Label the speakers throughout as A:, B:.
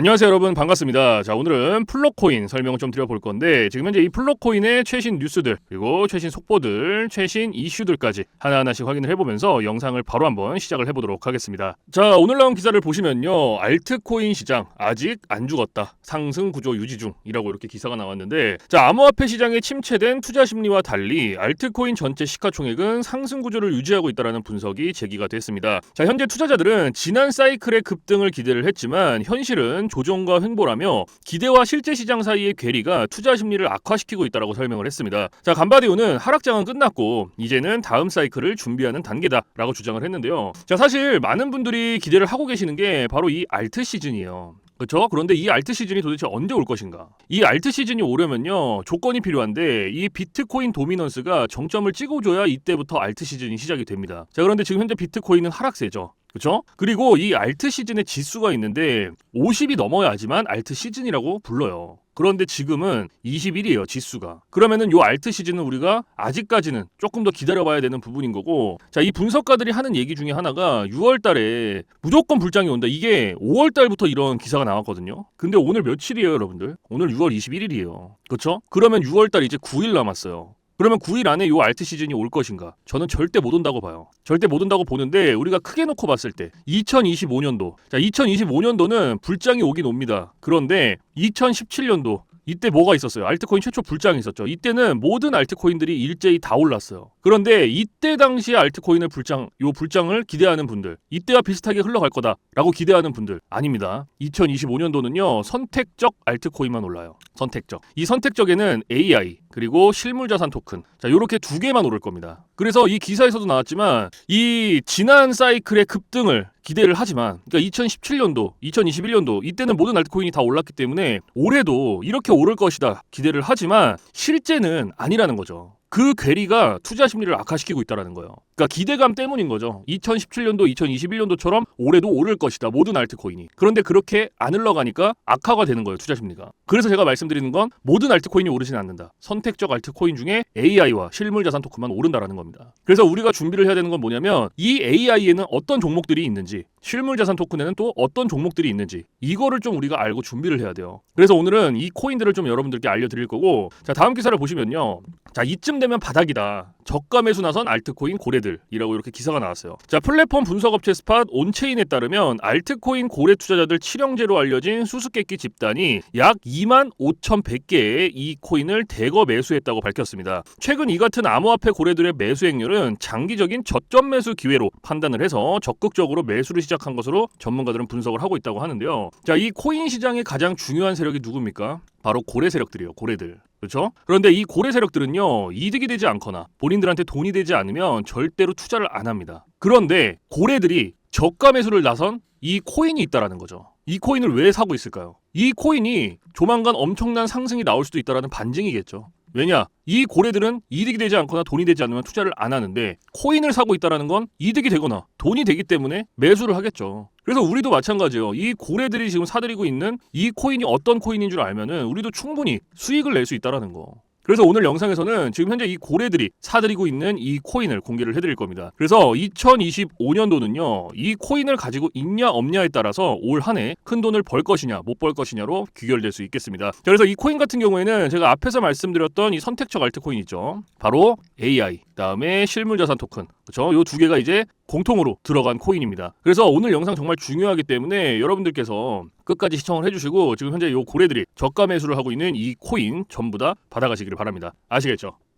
A: 안녕하세요 여러분 반갑습니다. 자 오늘은 플로코인 설명을 좀 드려볼 건데 지금 현재 이 플로코인의 최신 뉴스들 그리고 최신 속보들 최신 이슈들까지 하나하나씩 확인을 해보면서 영상을 바로 한번 시작을 해보도록 하겠습니다. 자 오늘 나온 기사를 보시면요 알트코인 시장 아직 안 죽었다 상승 구조 유지 중이라고 이렇게 기사가 나왔는데 자 암호화폐 시장에 침체된 투자 심리와 달리 알트코인 전체 시가총액은 상승 구조를 유지하고 있다라는 분석이 제기가 됐습니다. 자 현재 투자자들은 지난 사이클의 급등을 기대를 했지만 현실은 조정과 횡보라며 기대와 실제 시장 사이의 괴리가 투자 심리를 악화시키고 있다라고 설명을 했습니다. 자 간바디오는 하락장은 끝났고 이제는 다음 사이클을 준비하는 단계다라고 주장을 했는데요. 자 사실 많은 분들이 기대를 하고 계시는 게 바로 이 알트 시즌이에요. 그렇죠? 그런데 이 알트 시즌이 도대체 언제 올 것인가? 이 알트 시즌이 오려면요 조건이 필요한데 이 비트코인 도미넌스가 정점을 찍어줘야 이때부터 알트 시즌이 시작이 됩니다. 자 그런데 지금 현재 비트코인은 하락세죠. 그렇죠? 그리고 이 알트 시즌의 지수가 있는데 50이 넘어야지만 알트 시즌이라고 불러요. 그런데 지금은 21이에요 지수가. 그러면은 요 알트 시즌은 우리가 아직까지는 조금 더 기다려봐야 되는 부분인 거고 자 이 분석가들이 하는 얘기 중에 하나가 6월달에 무조건 불장이 온다. 이게 5월달부터 이런 기사가 나왔거든요. 근데 오늘 며칠이에요 여러분들? 오늘 6월 21일이에요. 그렇죠 그러면 6월달 이제 9일 남았어요 그러면 9일 안에 요 알트 시즌이 올 것인가? 저는 절대 못 온다고 봐요. 절대 못 온다고 보는데 우리가 크게 놓고 봤을 때 2025년도. 자, 2025년도는 불장이 오긴 옵니다. 그런데 2017년도 이때 뭐가 있었어요? 알트코인 최초 불장이 있었죠. 이때는 모든 알트코인들이 일제히 다 올랐어요. 그런데 이때 당시에 알트코인을 불장, 요 불장을 기대하는 분들, 이때와 비슷하게 흘러갈 거다라고 기대하는 분들 아닙니다. 2025년도는요 선택적 알트코인만 올라요. 선택적. 이 선택적에는 AI 그리고 실물 자산 토큰 자 요렇게 두 개만 오를 겁니다. 그래서 이 기사에서도 나왔지만 이 지난 사이클의 급등을 기대를 하지만 그러니까 2017년도, 2021년도 이때는 모든 알트코인이 다 올랐기 때문에 올해도 이렇게 오를 것이다 기대를 하지만 실제는 아니라는 거죠. 그 괴리가 투자 심리를 악화시키고 있다는 거예요. 그러니까 기대감 때문인 거죠. 2017년도, 2021년도처럼 올해도 오를 것이다. 모든 알트코인이. 그런데 그렇게 안 흘러가니까 악화가 되는 거예요. 투자 심리가. 그래서 제가 말씀드리는 건 모든 알트코인이 오르지는 않는다. 선택적 알트코인 중에 AI와 실물 자산 토큰만 오른다라는 겁니다. 그래서 우리가 준비를 해야 되는 건 뭐냐면 이 AI에는 어떤 종목들이 있는지 실물 자산 토큰에는 또 어떤 종목들이 있는지 이거를 좀 우리가 알고 준비를 해야 돼요. 그래서 오늘은 이 코인들을 좀 여러분들께 알려드릴 거고 자 다음 기사를 보시면요. 자 이쯤 되면 바닥이다. 저가 매수 나선 알트코인 고래들이라고 이렇게 기사가 나왔어요. 자 플랫폼 분석업체 스팟 온체인에 따르면 알트코인 고래 투자자들 칠형제로 알려진 수수께끼 집단이 약 2만 5,100개의 이 코인을 대거 매수했다고 밝혔습니다. 최근 이 같은 암호화폐 고래들의 매수 행률은 장기적인 저점 매수 기회로 판단을 해서 적극적으로 매수를 시작한 것으로 전문가들은 분석을 하고 있다고 하는데요. 자, 이 코인 시장의 가장 중요한 세력이 누굽니까? 바로 고래 세력들이요. 고래들. 그렇죠? 그런데 이 고래 세력들은요. 이득이 되지 않거나 본인들한테 돈이 되지 않으면 절대로 투자를 안 합니다. 그런데 고래들이 저가 매수를 나선 이 코인이 있다라는 거죠. 이 코인을 왜 사고 있을까요? 이 코인이 조만간 엄청난 상승이 나올 수도 있다라는 반증이겠죠. 왜냐? 이 고래들은 이득이 되지 않거나 돈이 되지 않으면 투자를 안 하는데 코인을 사고 있다라는 건 이득이 되거나 돈이 되기 때문에 매수를 하겠죠. 그래서 우리도 마찬가지예요. 이 고래들이 지금 사들이고 있는 이 코인이 어떤 코인인 줄 알면은 우리도 충분히 수익을 낼 수 있다라는 거. 그래서 오늘 영상에서는 지금 현재 이 고래들이 사들이고 있는 이 코인을 공개를 해드릴 겁니다. 그래서 2025년도는요, 이 코인을 가지고 있냐 없냐에 따라서 올 한 해 큰 돈을 벌 것이냐 못 벌 것이냐로 귀결될 수 있겠습니다. 자, 그래서 이 코인 같은 경우에는 제가 앞에서 말씀드렸던 이 선택적 알트코인 있죠. 바로 AI, 그다음에 실물자산 토큰, 그렇죠? 요 두 개가 이제 공통으로 들어간 코인입니다. 그래서 오늘 영상 정말 중요하기 때문에 여러분들께서 끝까지 시청을 해주시고 지금 현재 요 고래들이 저가 매수를 하고 있는 이 코인 전부 다 받아가시기를 바랍니다. 아시겠죠?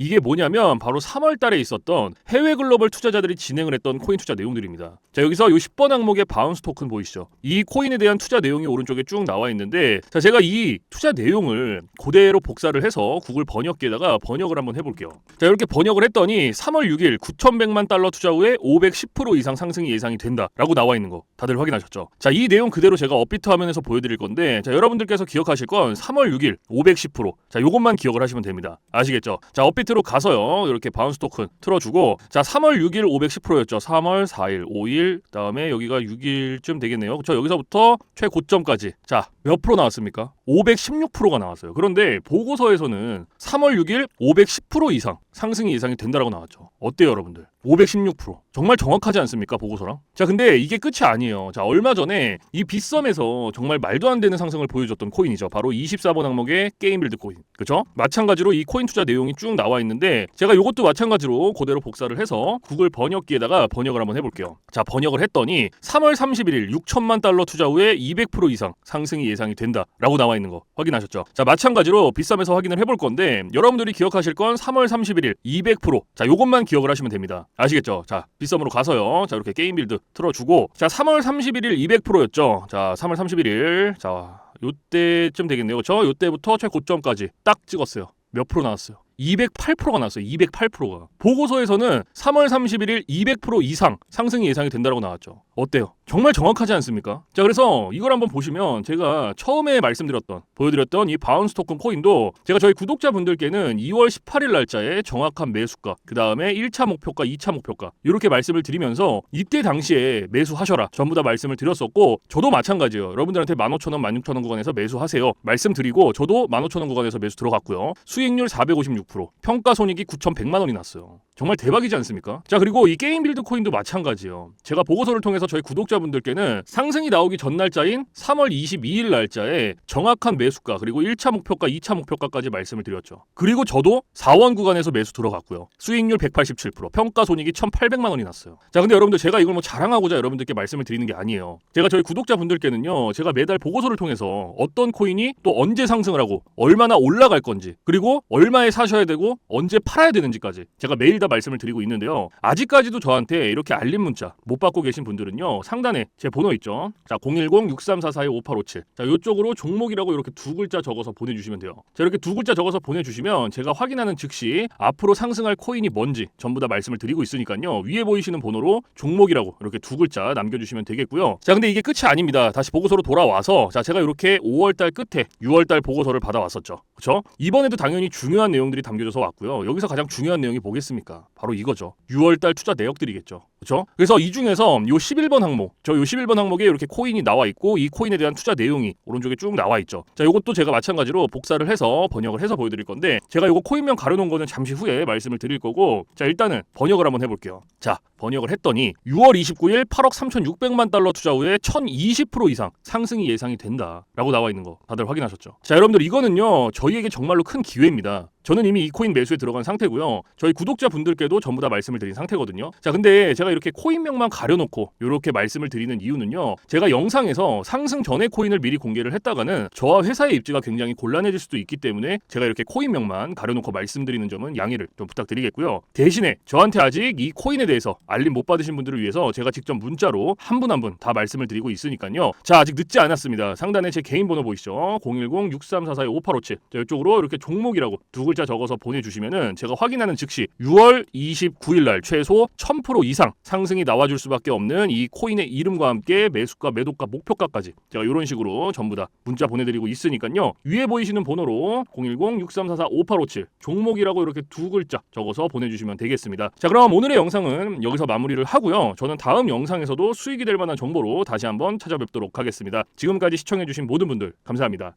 A: 이게 뭐냐면 바로 3월 달에 있었던 해외 글로벌 투자자들이 진행을 했던 코인 투자 내용들입니다 자 여기서 요 10번 항목의 바운스 토큰 보이시죠? 이 코인에 대한 투자 내용이 오른쪽에 쭉 나와 있는데 자 제가 이 투자 내용을 그대로 복사를 해서 구글 번역기에다가 번역을 한번 해 볼게요. 자 이렇게 번역을 했더니 3월 6일 9,100만 달러 투자 후에 510% 이상 상승이 예상이 된다라고 나와 있는 거 다들 확인하셨죠? 자 이 내용 그대로 제가 업비트 화면에서 보여 드릴 건데 자 여러분들께서 기억하실 건 3월 6일 510%자 요것만 기억을 하시면 됩니다. 아시겠죠? 자 업비트 사이트로 가서요. 이렇게 바운스 토큰 틀어주고 자 3월 6일 510%였죠. 3월 4일, 5일 그다음에 여기가 6일쯤 되겠네요. 그렇죠. 여기서부터 최고점까지 자 몇 프로 나왔습니까? 516%가 나왔어요. 그런데 보고서에서는 3월 6일 510% 이상 상승이 예상이 된다라고 나왔죠. 어때요, 여러분들? 516% 정말 정확하지 않습니까 보고서랑? 자 근데 이게 끝이 아니에요. 자 얼마 전에 이 빗썸에서 정말 말도 안 되는 상승을 보여줬던 코인이죠. 바로 24번 항목의 게임 빌드 코인. 그죠? 마찬가지로 이 코인 투자 내용이 쭉 나와 있는데 제가 이것도 마찬가지로 그대로 복사를 해서 구글 번역기에다가 번역을 한번 해볼게요. 자 번역을 했더니 3월 31일 6천만 달러 투자 후에 200% 이상 상승이 예상이 된다 라고 나와 있는 거 확인하셨죠? 자 마찬가지로 빗썸에서 확인을 해볼 건데 여러분들이 기억하실 건 3월 31일 200%. 자 요것만 기억을 하시면 됩니다. 아시겠죠? 자 빗썸으로 가서요. 자 이렇게 게임 빌드 틀어주고 자 3월 31일 200%였죠. 자 3월 31일 자 요때쯤 되겠네요. 그렇죠? 요때부터 최고점까지 딱 찍었어요. 몇 프로 나왔어요? 208%가 나왔어요. 208%가. 보고서에서는 3월 31일 200% 이상 상승이 예상이 된다고 나왔죠. 어때요? 정말 정확하지 않습니까? 자, 그래서 이걸 한번 보시면 제가 처음에 말씀드렸던 보여드렸던 이 바운스 토큰 코인도 제가 저희 구독자분들께는 2월 18일 날짜에 정확한 매수가, 그 다음에 1차 목표가, 2차 목표가 이렇게 말씀을 드리면서 이때 당시에 매수하셔라 전부 다 말씀을 드렸었고 저도 마찬가지예요. 여러분들한테 15,000원, 16,000원 구간에서 매수하세요. 말씀드리고 저도 15,000원 구간에서 매수 들어갔고요. 수익률 456%, 평가 손익이 9,100만 원이 났어요. 정말 대박이지 않습니까? 자 그리고 이 게임 빌드 코인도 마찬가지예요. 제가 보고서를 통해서 저희 구독자분들께는 상승이 나오기 전 날짜인 3월 22일 날짜에 정확한 매수가 그리고 1차 목표가, 2차 목표가까지 말씀을 드렸죠. 그리고 저도 4원 구간에서 매수 들어갔고요. 수익률 187%, 평가 손익이 1,800만 원이 났어요. 자 근데 여러분들 제가 이걸 뭐 자랑하고자 여러분들께 말씀을 드리는 게 아니에요. 제가 저희 구독자분들께는요. 제가 매달 보고서를 통해서 어떤 코인이 또 언제 상승을 하고 얼마나 올라갈 건지 그리고 얼마에 사셔야 되고 언제 팔아야 되는지까지 제가 매일 다 말씀을 드리고 있는데요. 아직까지도 저한테 이렇게 알림 문자 못 받고 계신 분들은요. 상단에 제 번호 있죠. 자, 010-6344-5857. 자, 요쪽으로 종목이라고 이렇게 두 글자 적어서 보내주시면 돼요. 자, 이렇게 두 글자 적어서 보내주시면 제가 확인하는 즉시 앞으로 상승할 코인이 뭔지 전부 다 말씀을 드리고 있으니까요. 위에 보이시는 번호로 종목이라고 이렇게 두 글자 남겨주시면 되겠고요. 자, 근데 이게 끝이 아닙니다. 다시 보고서로 돌아와서 자, 제가 이렇게 5월달 끝에 6월달 보고서를 받아왔었죠. 그렇죠? 이번에도 당연히 중요한 내용들이 담겨져서 왔고요. 여기서 가장 중요한 내용이 뭐겠습니까? 바로 이거죠. 6월달 투자 내역들이겠죠. 그렇죠? 그래서 이 중에서 요 11번 항목, 저 요 11번 항목에 이렇게 코인이 나와 있고 이 코인에 대한 투자 내용이 오른쪽에 쭉 나와 있죠. 자, 요것도 제가 마찬가지로 복사를 해서 번역을 해서 보여드릴 건데 제가 요거 코인명 가려놓은 거는 잠시 후에 말씀을 드릴 거고 자 일단은 번역을 한번 해볼게요. 자 번역을 했더니 6월 29일 8억 3,600만 달러 투자 후에 1,020% 이상 상승이 예상이 된다라고 나와 있는 거 다들 확인하셨죠? 자 여러분들 이거는요 저희에게 정말로 큰 기회입니다. 저는 이미 이 코인 매수에 들어간 상태고요. 저희 구독자분들께도 전부 다 말씀을 드린 상태거든요. 자, 근데 제가 이렇게 코인명만 가려놓고 이렇게 말씀을 드리는 이유는요. 제가 영상에서 상승 전에 코인을 미리 공개를 했다가는 저와 회사의 입지가 굉장히 곤란해질 수도 있기 때문에 제가 이렇게 코인명만 가려놓고 말씀드리는 점은 양해를 좀 부탁드리겠고요. 대신에 저한테 아직 이 코인에 대해서 알림 못 받으신 분들을 위해서 제가 직접 문자로 한 분 한 분 다 말씀을 드리고 있으니까요. 자, 아직 늦지 않았습니다. 상단에 제 개인 번호 보이시죠? 010-6344-5857. 자, 이쪽으로 이렇게 종목이라고 두 글자 적어서 보내주시면은 제가 확인하는 즉시 6월 29일 날 최소 1000% 이상 상승이 나와줄 수밖에 없는 이 코인의 이름과 함께 매수가, 매도가, 목표가까지 제가 이런 식으로 전부 다 문자 보내드리고 있으니까요. 위에 보이시는 번호로 010-6344-5857 종목이라고 이렇게 두 글자 적어서 보내주시면 되겠습니다. 자, 그럼 오늘의 영상은 여기서 마무리를 하고요. 저는 다음 영상에서도 수익이 될 만한 정보로 다시 한번 찾아뵙도록 하겠습니다. 지금까지 시청해주신 모든 분들 감사합니다.